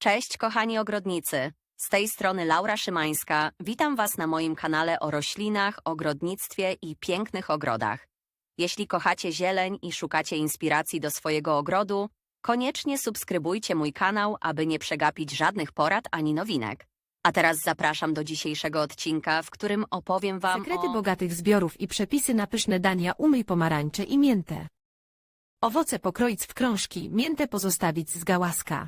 Cześć kochani ogrodnicy. Z tej strony Laura Szymańska. Witam Was na moim kanale o roślinach, ogrodnictwie i pięknych ogrodach. Jeśli kochacie zieleń i szukacie inspiracji do swojego ogrodu, koniecznie subskrybujcie mój kanał, aby nie przegapić żadnych porad ani nowinek. A teraz zapraszam do dzisiejszego odcinka, w którym opowiem Wam Sekrety o... bogatych zbiorów i przepisy na pyszne dania umyj pomarańcze i miętę. Owoce pokroić w krążki, miętę pozostawić z gałaska.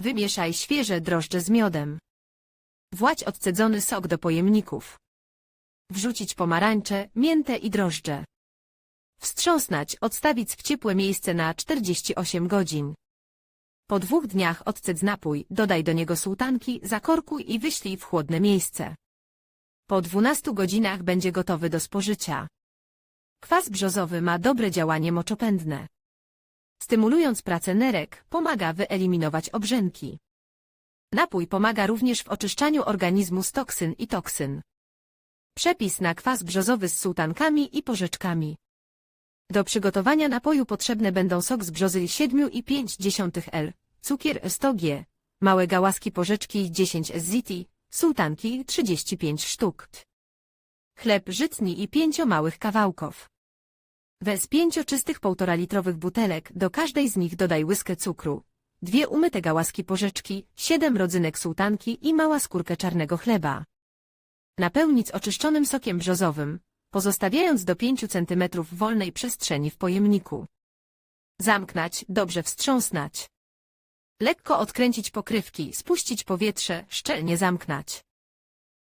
Wymieszaj świeże drożdże z miodem. Władź odcedzony sok do pojemników. Wrzucić pomarańcze, miętę i drożdże. Wstrząsnąć, odstawić w ciepłe miejsce na 48 godzin. Po dwóch dniach odcedz napój, dodaj do niego sułtanki, zakorkuj i wyślij w chłodne miejsce. Po 12 godzinach będzie gotowy do spożycia. Kwas brzozowy ma dobre działanie moczopędne. Stymulując pracę nerek, pomaga wyeliminować obrzęki. Napój pomaga również w oczyszczaniu organizmu z toksyn i toksyn. Przepis na kwas brzozowy z sułtankami i porzeczkami. Do przygotowania napoju potrzebne będą sok z brzozy 7,5 L, cukier 100 g, małe gałaski porzeczki 10 ziti, sułtanki 35 sztuk. Chleb żytni i pięcio małych kawałków. Wez pięcio czystych półtora litrowych butelek, do każdej z nich dodaj łyskę cukru, dwie umyte gałaski porzeczki, siedem rodzynek sułtanki i mała skórkę czarnego chleba. Napełnić oczyszczonym sokiem brzozowym, pozostawiając do 5 cm wolnej przestrzeni w pojemniku. Zamknąć, dobrze wstrząsnąć. Lekko odkręcić pokrywki, spuścić powietrze, szczelnie zamknąć.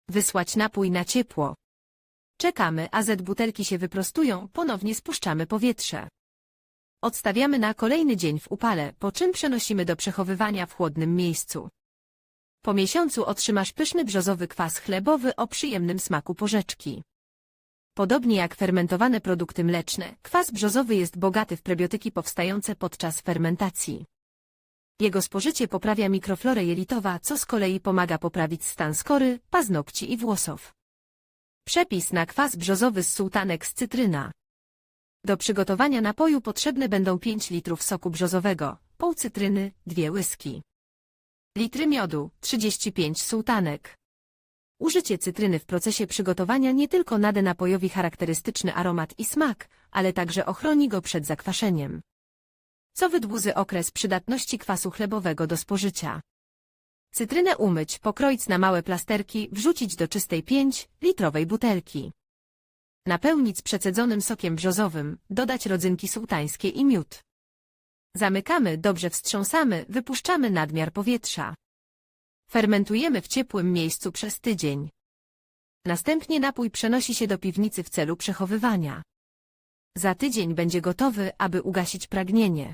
Wysłać napój na ciepło. Czekamy, a z butelki się wyprostują, ponownie spuszczamy powietrze. Odstawiamy na kolejny dzień w upale, po czym przenosimy do przechowywania w chłodnym miejscu. Po miesiącu otrzymasz pyszny brzozowy kwas chlebowy o przyjemnym smaku porzeczki. Podobnie jak fermentowane produkty mleczne, kwas brzozowy jest bogaty w prebiotyki powstające podczas fermentacji. Jego spożycie poprawia mikroflorę jelitowa, co z kolei pomaga poprawić stan skory, paznokci i włosów. Przepis na kwas brzozowy z sułtanek z cytryna. Do przygotowania napoju potrzebne będą 5 litrów soku brzozowego, pół cytryny, dwie łyski. Litry miodu, 35 sułtanek. Użycie cytryny w procesie przygotowania nie tylko nada napojowi charakterystyczny aromat i smak, ale także ochroni go przed zakwaszeniem. Co wydłuży okres przydatności kwasu chlebowego do spożycia. Cytrynę umyć, pokroić na małe plasterki, wrzucić do czystej 5-litrowej butelki. Napełnić przecedzonym sokiem brzozowym, dodać rodzynki sułtańskie i miód. Zamykamy, dobrze wstrząsamy, wypuszczamy nadmiar powietrza. Fermentujemy w ciepłym miejscu przez tydzień. Następnie napój przenosi się do piwnicy w celu przechowywania. Za tydzień będzie gotowy, aby ugasić pragnienie.